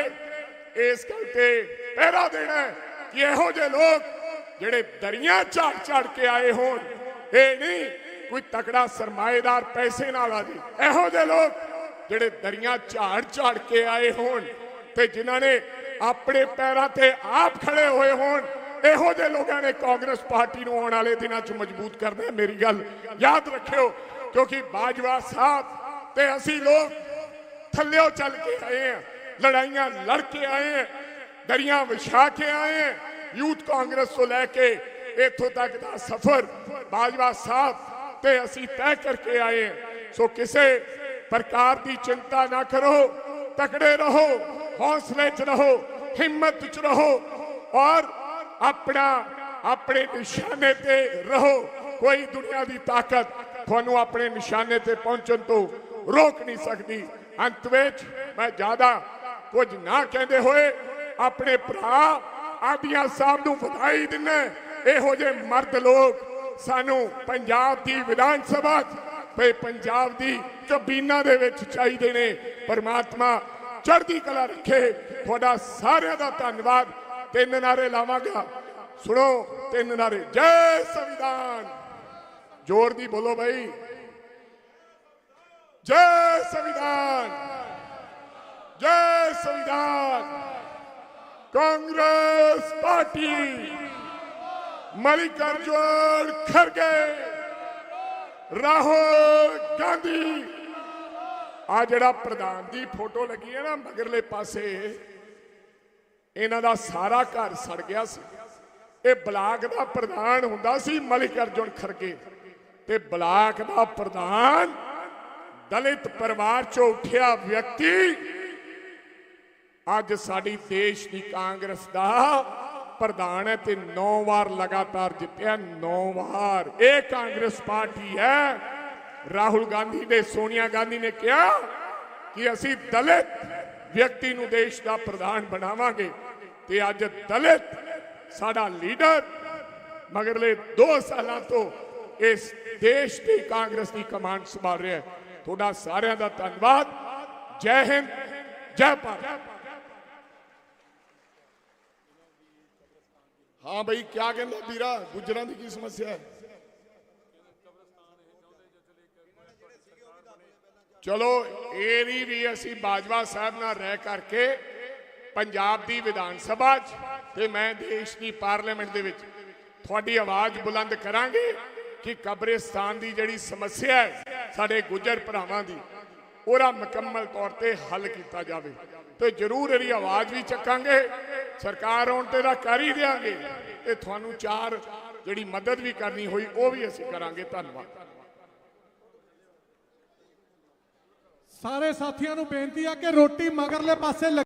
ਇਸ ਕਰਕੇ ਪਹਿਰਾ ਦੇਣਾ ਕਿ ਇਹੋ ਜਿਹੇ ਲੋਕ ਜਿਹੜੇ ਦਰੀਆਂ ਝਾੜ ਝਾੜ ਕੇ ਆਏ ਹੋਣ, ਇਹ ਨਹੀਂ ਕੋਈ ਤਕੜਾ ਸਰਮਾਏਦਾਰ ਪੈਸੇ ਨਾਲ ਆ ਜੀ। ਇਹੋ ਜਿਹੇ ਲੋਕ ਜਿਹੜੇ ਦਰੀਆਂ ਝਾੜ ਝਾੜ ਕੇ ਆਏ ਹੋਣ ਤੇ ਜਿਨ੍ਹਾਂ ਨੇ ਆਪਣੇ ਪੈਰਾਂ ਤੇ ਆਪ ਖੜੇ ਹੋਏ ਹੋਣ, ਇਹੋ ਜਿਹੇ ਲੋਕਾਂ ਨੇ ਕਾਂਗਰਸ ਪਾਰਟੀ ਨੂੰ ਆਉਣ ਵਾਲੇ ਦਿਨਾਂ 'ਚ ਮਜ਼ਬੂਤ ਕਰਨਾ ਮੇਰੀ ਗੱਲ ਯਾਦ ਰੱਖਿਓ, ਕਿਉਂਕਿ ਬਾਜਵਾ ਸਾਹਿਬ ਤੇ ਅਸੀਂ ਲੋਕ ਥੱਲਿਓ ਚੱਲ ਕੇ ਆਏ ਆ ਲੜਾਈਆਂ ਲੜ ਕੇ ਆਏ ਆ ਦਰਿਆ ਵਿਛਾ ਕੇ ਆਏ ਆ ਯੂਥ ਕਾਂਗਰਸ ਤੋਂ ਲੈ ਕੇ ਇੱਥੋਂ ਤੱਕ ਦਾ ਸਫ਼ਰ ਬਾਜਵਾ ਸਾਹਿਬ ਤੇ ਅਸੀਂ ਤੈਅ ਕਰਕੇ ਆਏ ਸੋ ਕਿਸੇ ਪ੍ਰਕਾਰ ਦੀ ਚਿੰਤਾ ਨਾ ਕਰੋ, ਤਕੜੇ ਰਹੋ, ਹੌਸਲੇ 'ਚ ਰਹੋ, ਹਿੰਮਤ 'ਚ ਰਹੋ ਔਰ ਆਪਣਾ, ਆਪਣੇ ਨਿਸ਼ਾਨੇ ਤੇ ਰਹੋ। ਕੋਈ ਦੁਨੀਆ ਦੀ ਤਾਕਤ ਤੁਹਾਨੂੰ ਆਪਣੇ ਨਿਸ਼ਾਨੇ ਤੇ ਪਹੁੰਚਣ ਤੋਂ ਰੋਕ ਨਹੀਂ ਸਕਦੀ। ਅੰਤ ਵਿੱਚ ਮੈਂ ਜ਼ਿਆਦਾ ਕੁਝ ਨਾ ਕਹਿੰਦੇ ਹੋਏ, ਆਪਣੇ ਭਰਾ ਆਦੀਆਂ ਸਾਹਿਬ ਨੂੰ ਵਧਾਈ ਦਿੰਦਾ ਇਹੋ ਜਿਹੇ ਮਰਦ ਲੋਕ ਸਾਨੂੰ ਪੰਜਾਬ ਦੀ ਵਿਧਾਨ ਸਭਾ ਤੇ ਪੰਜਾਬ ਦੀ ਕਬੀਨਾ ਦੇ ਵਿੱਚ ਚਾਹੀਦੇ ਨੇ। ਪਰਮਾਤਮਾ ਚੜ੍ਹਦੀ ਕਲਾ ਰੱਖੇ। ਤੁਹਾਡਾ ਸਾਰਿਆਂ ਦਾ ਧੰਨਵਾਦ। ਤਿੰਨ ਨਾਰੇ ਲਾਵਾਂਗਾ। ਸੁਣੋ, ਤਿੰਨ ਨਾਰੇ। ਜੈ ਸੰਵਿਧਾਨ। ਜ਼ੋਰ ਦੀ ਬੋਲੋ ਭਾਈ ਜੈ ਸੰਵਿਧਾਨ। ਜੈ ਸੰਵਿਧਾਨ। ਕਾਂਗਰਸ ਪਾਰਟੀ। ਮਲਿਕਾਰਜੁਨ ਖਰਗੇ ਰਾਹੁਲ ਗਾਂਧੀ। ਆ ਜਿਹੜਾ ਪ੍ਰਧਾਨ ਦੀ ਫੋਟੋ ਲੱਗੀ ਹੈ ਨਾ ਮਗਰਲੇ ਪਾਸੇ, ਇਹਨਾਂ ਦਾ ਸਾਰਾ ਘਰ ਸੜ ਗਿਆ ਸੀ। ਇਹ ਬਲਾਕ ਦਾ ਪ੍ਰਧਾਨ ਹੁੰਦਾ ਸੀ ਮਲਿਕ ਅਰਜੁਨ ਖਰਗੇ ਤੇ ਬਲਾਕ ਦਾ ਪ੍ਰਧਾਨ ਦਲਿਤ ਪਰਿਵਾਰ ਚੋਂ ਉੱਠਿਆ ਵਿਅਕਤੀ ਅੱਜ ਸਾਡੀ ਦੇਸ਼ ਦੀ ਕਾਂਗਰਸ ਦਾ ਪ੍ਰਧਾਨ ਹੈ ਤੇ 9 ਵਾਰ ਲਗਾਤਾਰ ਜਿੱਤਿਆ 9 ਵਾਰ। ਇਹ ਕਾਂਗਰਸ ਪਾਰਟੀ ਹੈ। ਰਾਹੁਲ ਗਾਂਧੀ ਨੇ, ਸੋਨੀਆ ਗਾਂਧੀ ਨੇ ਕਿਹਾ ਕਿ ਅਸੀਂ ਦਲਿਤ ਵਿਅਕਤੀ ਨੂੰ ਦੇਸ਼ ਦਾ ਪ੍ਰਧਾਨ ਬਣਾਵਾਂਗੇ ਤੇ ਅੱਜ ਦਲਿਤ ਸਾਡਾ ਲੀਡਰ। ਮਗਰਲੇ 2 ਸਾਲਾਂ ਤੋਂ ਇਸ ਦੇਸ਼ ਦੀ ਕਾਂਗਰਸ ਦੀ ਕਮਾਂਡ ਸੰਭਾਲ ਰਿਹਾ ਹੈ। ਤੁਹਾਡਾ ਸਾਰਿਆਂ ਦਾ ਧੰਨਵਾਦ। ਜੈ ਹਿੰਦ, ਜੈ ਭਾਰਤ। ਹਾਂ ਬਈ, ਕਿਆ ਕਹਿੰਦਾ ਵੀਰਾ? ਗੁੱਜਰਾਂ ਦੀ ਕੀ ਸਮੱਸਿਆ ਹੈ? ਚਲੋ, ਇਹ ਨਹੀਂ ਵੀ ਅਸੀਂ ਬਾਜਵਾ ਸਾਹਿਬ ਨਾਲ ਰਹਿ ਕਰਕੇ ਪੰਜਾਬ ਦੀ ਵਿਧਾਨ ਸਭਾ 'ਚ ਤੇ ਮੈਂ ਦੇਸ਼ ਦੀ ਪਾਰਲੀਮੈਂਟ ਦੇ ਵਿੱਚ ਤੁਹਾਡੀ ਆਵਾਜ਼ ਬੁਲੰਦ ਕਰਾਂਗੇ ਕਿ ਕਬਰਿਸਤਾਨ ਦੀ ਜਿਹੜੀ ਸਮੱਸਿਆ ਹੈ ਸਾਡੇ ਗੁੱਜਰ ਭਰਾਵਾਂ ਦੀ, ਉਹਦਾ ਮੁਕੰਮਲ ਤੌਰ ਤੇ ਹੱਲ ਕੀਤਾ ਜਾਵੇ। ਤੇ ਜ਼ਰੂਰ ਇਹਦੀ ਆਵਾਜ਼ ਵੀ ਚੱਕਾਂਗੇ। ਸਰਕਾਰ ਆਉਣ ਤੇ ਦਾ ਕਰ ਹੀ ਦਿਆਂਗੇ। ਤੇ ਤੁਹਾਨੂੰ ਚਾਰ ਜਿਹੜੀ ਮਦਦ ਵੀ ਕਰਨੀ ਹੋਈ, ਉਹ ਵੀ ਅਸੀਂ ਕਰਾਂਗੇ। ਧੰਨਵਾਦ। ਸਾਰੇ ਸਾਥੀਆਂ ਨੂੰ ਬੇਨਤੀ ਆ ਕਿ ਰੋਟੀ ਮਗਰਲੇ ਪਾਸੇ ਲੱਗ-